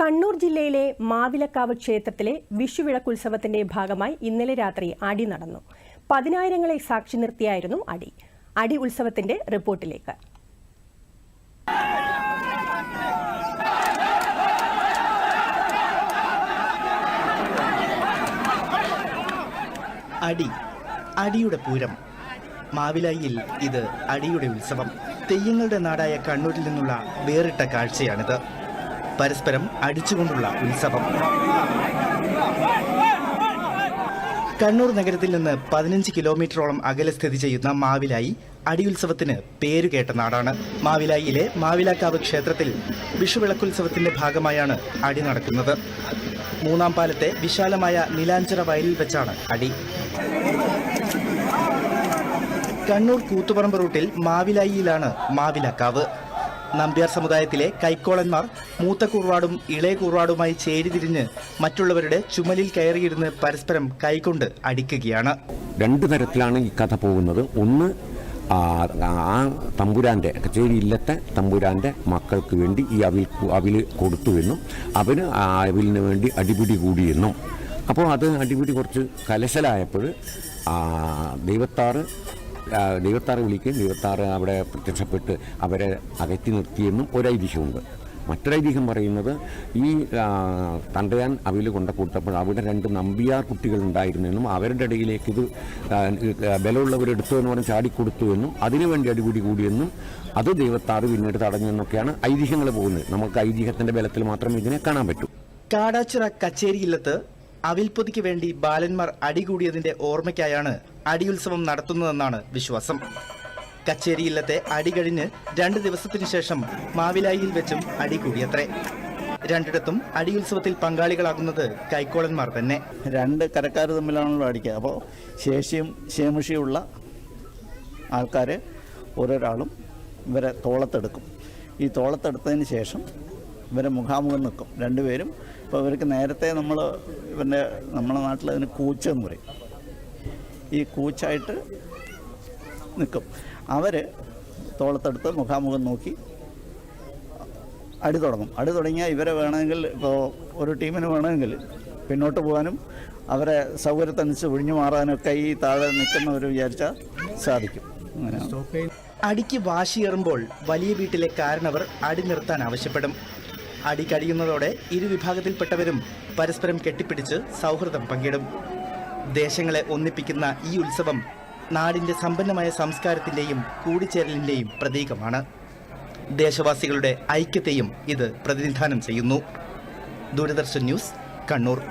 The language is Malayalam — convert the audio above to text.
കണ്ണൂർ ജില്ലയിലെ മാവിലക്കാവ് ക്ഷേത്രത്തിലെ വിഷുവിളക്കുത്സവത്തിന്റെ ഭാഗമായി ഇന്നലെ രാത്രി അടി നടന്നു. പതിനായിരങ്ങളെ സാക്ഷി നിർത്തിയായിരുന്നു അടി. അടി ഉത്സവത്തിന്റെ റിപ്പോർട്ടിലേക്ക്. അടി. അടിയുടെ പൂരം. മാവിലായിൽ ഇത് അടിയുടെ ഉത്സവം. തെയ്യങ്ങളുടെ നാടായ കണ്ണൂരിൽ നിന്നുള്ള വേറിട്ട കാഴ്ചയാണിത്. പരസ്പരം അടിച്ചുകൊണ്ടുള്ള ഉത്സവം. കണ്ണൂർ നഗരത്തിൽ നിന്ന് പതിനഞ്ച് കിലോമീറ്ററോളം അകലെ സ്ഥിതി ചെയ്യുന്ന മാവിലായി അടിയുത്സവത്തിന് പേരുകേട്ട നാടാണ്. മാവിലായിയിലെ മാവിലാക്കാവ് ക്ഷേത്രത്തിൽ വിഷുവിളക്കുത്സവത്തിന്റെ ഭാഗമായാണ് അടി നടക്കുന്നത്. മൂന്നാം പാലത്തെ വിശാലമായ നിലാഞ്ചിറ വയലിൽ വെച്ചാണ് അടി. കണ്ണൂർ കൂത്തുപറമ്പ് റൂട്ടിൽ മാവിലായിയിലാണ് മാവിലക്കാവ്. നമ്പ്യാർ സമുദായത്തിലെ കൈക്കോളന്മാർ മൂത്ത കൂർവാടും ഇളയ കൂർവാടുമായി ചേരിതിരിഞ്ഞ് മറ്റുള്ളവരുടെ ചുമലിൽ കയറിയിരുന്ന് പരസ്പരം കൈകൊണ്ട് അടിക്കുകയാണ്. രണ്ട് തരത്തിലാണ് ഈ കഥ പോകുന്നത്. ഒന്ന് ആ തമ്പുരാന്റെ കച്ചേരി ഇല്ലത്തെ തമ്പുരാന്റെ മക്കൾക്ക് വേണ്ടി ഈ അവിൽ അവിൽ കൊടുത്തുവെന്നും അവന് ആ അവിലിന് വേണ്ടി അടിപിടി കൂടിയെന്നും. അപ്പോൾ അത് അടിപിടി കുറച്ച് കലശലായപ്പോൾ ദൈവത്താറ് ദൈവത്താറ് വിളിക്കുകയും ദൈവത്താറ് അവിടെ പ്രത്യക്ഷപ്പെട്ട് അവരെ അകറ്റി നിർത്തിയെന്നും ഒരൈതിഹ്യമുണ്ട്. മറ്റൊരൈതിഹ്യം പറയുന്നത് ഈ തണ്ടയാൻ അവിൽ കൊണ്ട കൂട്ടപ്പോൾ അവിടെ രണ്ട് നമ്പിയാർ കുട്ടികൾ ഉണ്ടായിരുന്നെന്നും അവരുടെ ഇടയിലേക്ക് ഇത് ബലമുള്ളവരെടുത്തു എന്ന് പറഞ്ഞ് ചാടിക്കൊടുത്തു എന്നും അതിനുവേണ്ടി അടിപിടി കൂടിയെന്നും അത് ദൈവത്താറ് പിന്നീട് തടഞ്ഞു എന്നൊക്കെയാണ് ഐതിഹ്യങ്ങൾ പോകുന്നത്. നമുക്ക് ഐതിഹ്യത്തിന്റെ ബലത്തിൽ മാത്രമേ ഇതിനെ കാണാൻ പറ്റൂ. കാടാച്ചിറ കച്ചേരിയില്ലത്ത് അവിൽപ്പൊതിക്ക് വേണ്ടി ബാലന്മാർ അടികൂടിയതിന്റെ ഓർമ്മയ്ക്കായാണ് അടിയുത്സവം നടത്തുന്നതെന്നാണ് വിശ്വാസം. കച്ചേരിയില്ലത്തെ അടി കഴിഞ്ഞ് രണ്ട് ദിവസത്തിനു ശേഷം മാവിലായിൽ വെച്ചും അടി കൂടിയത്രേ. രണ്ടിടത്തും അടിയുത്സവത്തിൽ പങ്കാളികളാകുന്നത് കൈക്കോളന്മാർ തന്നെ. രണ്ട് കരക്കാർ തമ്മിലാണല്ലോ അടിക്കുക അപ്പോൾ ശേഷിയും ശേമിഷിയുള്ള ആൾക്കാർ ഓരോരാളും ഇവരെ തോളത്തെടുക്കും. ഈ തോളത്തെടുത്തതിന് ശേഷം ഇവരെ മുഖാമുഖം നിൽക്കും. രണ്ടുപേരും ഇപ്പോൾ അവർക്ക് നേരത്തെ നമ്മൾ ഇവന്റെ നമ്മുടെ നാട്ടിൽ അതിന് കൂച്ച എന്ന് പറയും. ഈ കൂച്ചായിട്ട് നിൽക്കും അവർ തോളത്തെടുത്ത് മുഖാമുഖം നോക്കി അടി തുടങ്ങും. അടി തുടങ്ങിയാൽ ഇവരെ വേണമെങ്കിൽ ഇപ്പോൾ ഒരു ടീമിന് വേണമെങ്കിൽ പിന്നോട്ട് പോകാനും അവരെ സൗകര്യത്തനുസരിച്ച് ഒഴിഞ്ഞു മാറാനൊക്കെ ഈ താഴെ നിൽക്കുന്നവർ വിചാരിച്ചാൽ സാധിക്കും. അങ്ങനെയാണ്. അടിക്ക് വാശിയേറുമ്പോൾ വലിയ വീട്ടിലെ കാരണവർ അടി നിർത്താൻ ആവശ്യപ്പെടും. അടി കഴിയുന്നതോടെ ഇരു വിഭാഗത്തിൽപ്പെട്ടവരും പരസ്പരം കെട്ടിപ്പിടിച്ച് സൗഹൃദം പങ്കിടും. ദേശങ്ങളെ ഒന്നിപ്പിക്കുന്ന ഈ ഉത്സവം നാടിന്റെ സമ്പന്നമായ സംസ്കാരത്തിന്റെയും കൂടിച്ചേരലിന്റെയും പ്രതീകമാണ്. ദേശവാസികളുടെ ഐക്യത്തെയും ഇത് പ്രതിനിധാനം ചെയ്യുന്നു. ദൂരദർശൻ ന്യൂസ് കണ്ണൂർ.